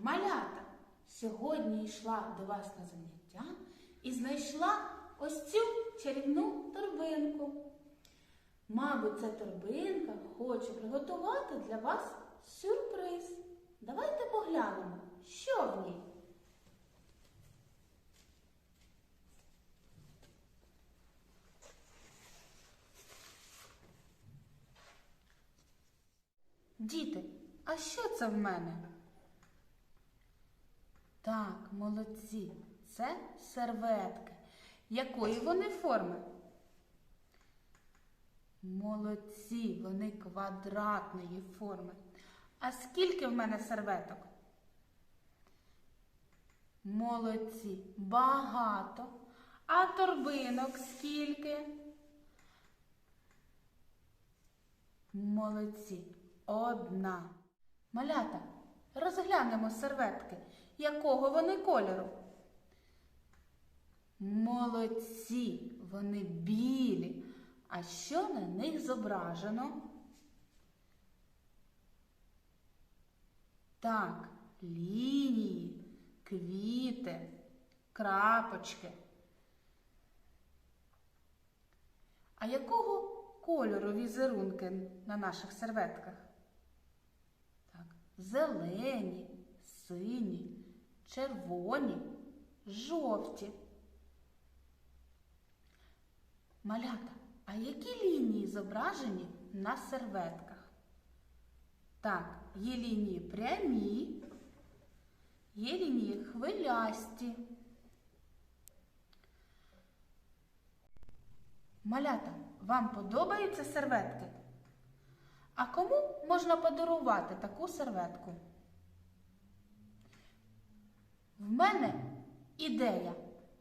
малята, сьогодні йшла до вас на заняття і знайшла ось цю чарівну торбинку. Мабуть, ця торбинка хоче приготувати для вас сюрприз. Давайте поглянемо, що в ній. Діти, а що це в мене? Так, молодці, це серветки. Якої вони форми? Молодці, вони квадратної форми. А скільки в мене серветок? Молодці, багато. А торбинок скільки? Молодці, одна. Малята, розглянемо серветки. Якого вони кольору? Молодці, вони білі. А що на них зображено? Так, лінії, квіти, крапочки. А якого кольору візерунки на наших серветках? Так, зелені, сині, червоні, жовті. Малята, а які лінії зображені на серветках? Так, є лінії прямі, є лінії хвилясті. Малята, вам подобаються серветки? А кому можна подарувати таку серветку? В мене ідея.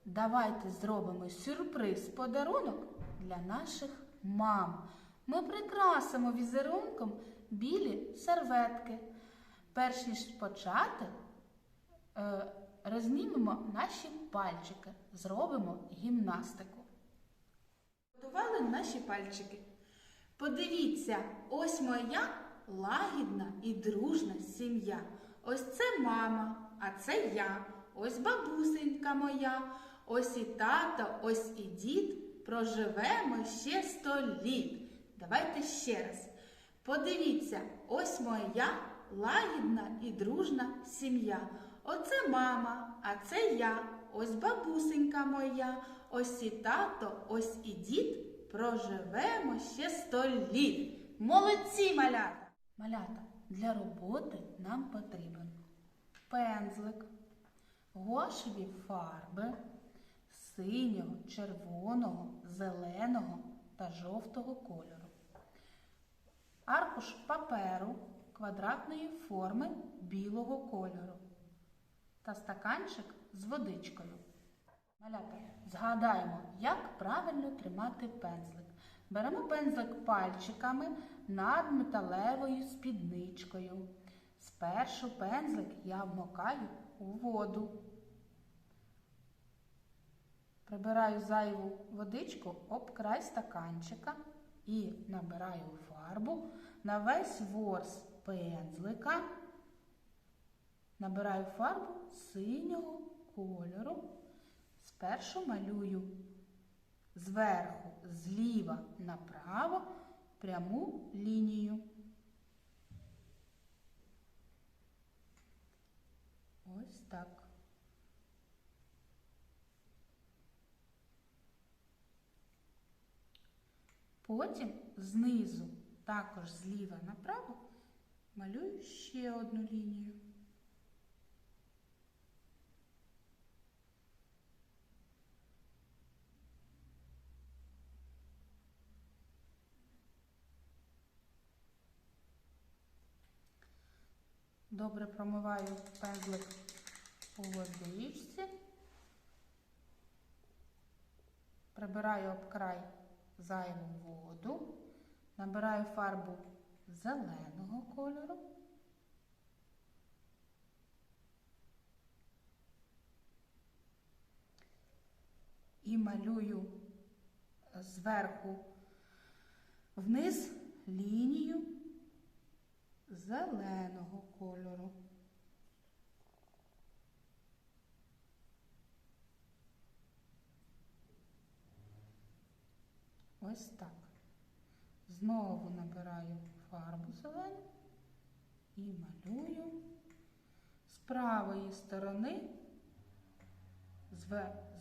Давайте зробимо сюрприз подарунок для наших мам. Ми прикрасимо візерунком білі серветки. Перш ніж почати, е, рознімемо наші пальчики, зробимо гімнастику. Готували наші пальчики. Подивіться, ось моя лагідна і дружна сім'я. Ось це мама, а це я. Ось бабусенька моя, ось і тато, ось і дід. Проживемо ще сто літ. Давайте ще раз. Подивіться, ось моя лагідна і дружна сім'я. Оце мама, а це я. Ось бабусенька моя, ось і тато, ось і дід. Проживемо ще сто літ. Молодці малята! Малята, для роботи нам потрібен пензлик, гуашеві фарби синього, червоного, зеленого та жовтого кольору. Аркуш паперу квадратної форми білого кольору та стаканчик з водичкою. Малята, згадаємо, як правильно тримати пензлик. Беремо пензлик пальчиками над металевою спідничкою. Спершу пензлик я вмокаю у воду. Прибираю зайву водичку об край стаканчика і набираю фарбу на весь ворс пензлика. Набираю фарбу синього кольору. Спершу малюю зверху, зліва направо пряму лінію. Ось так. Потім знизу, також зліва направо, малюю ще одну лінію. Добре промиваю пензлик водичці, прибираю об край зайву воду, набираю фарбу зеленого кольору. І малюю зверху вниз лінію зеленого кольору. Ось так. Знову набираю фарбу зелену і малюю з правої сторони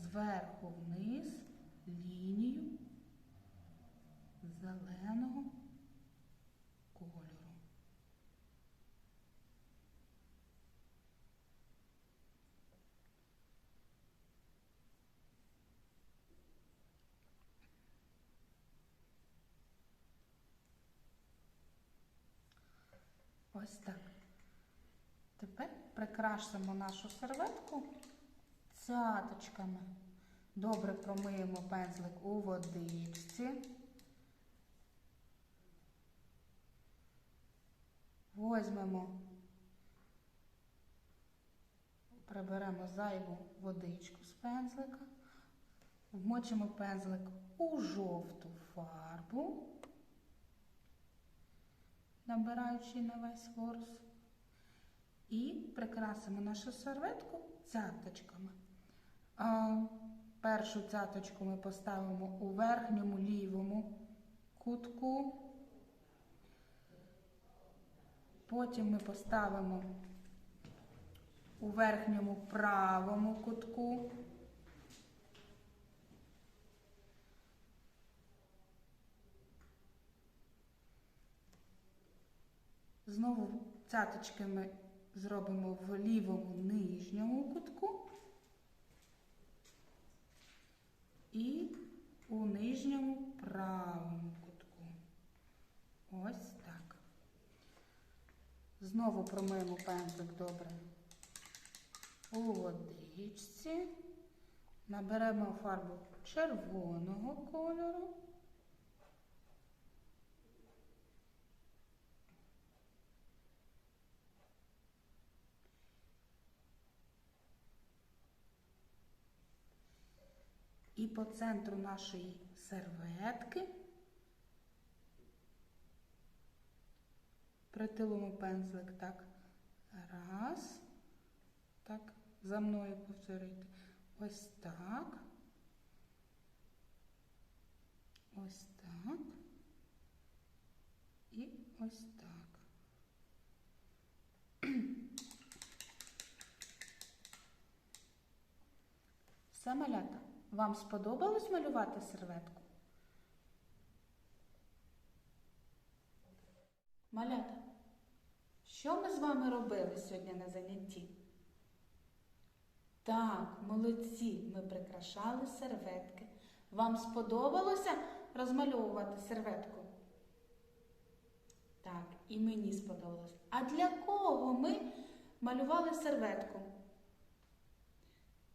зверху вниз лінію зеленого кольору. Ось так. Тепер прикрасимо нашу серветку цяточками. Добре промиємо пензлик у водичці. Возьмемо, приберемо зайву водичку з пензлика, вмочимо пензлик у жовту фарбу, набираючи на весь ворс, і прикрасимо нашу серветку цяточками. Першу цяточку ми поставимо у верхньому лівому кутку. Потім ми поставимо у верхньому правому кутку. Знову цяточки ми зробимо в лівому нижньому кутку і у нижньому правому кутку. Ось так. Знову промиємо пензлик добре у водичці. Наберемо фарбу червоного кольору. І по центру нашої серветки притилимо пензлик так. Раз. Так, за мною повторити. Ось так. Ось так. І ось так. Все малята. Вам сподобалось малювати серветку? Малята, що ми з вами робили сьогодні на занятті? Так, молодці, ми прикрашали серветки. Вам сподобалося розмальовувати серветку? Так, і мені сподобалось. А для кого ми малювали серветку?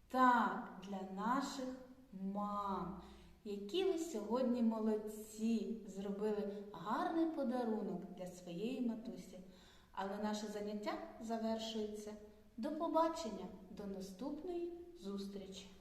Так, для наших мам, які ви сьогодні молодці, зробили гарний подарунок для своєї матусі. Але наше заняття завершується. До побачення, до наступної зустрічі!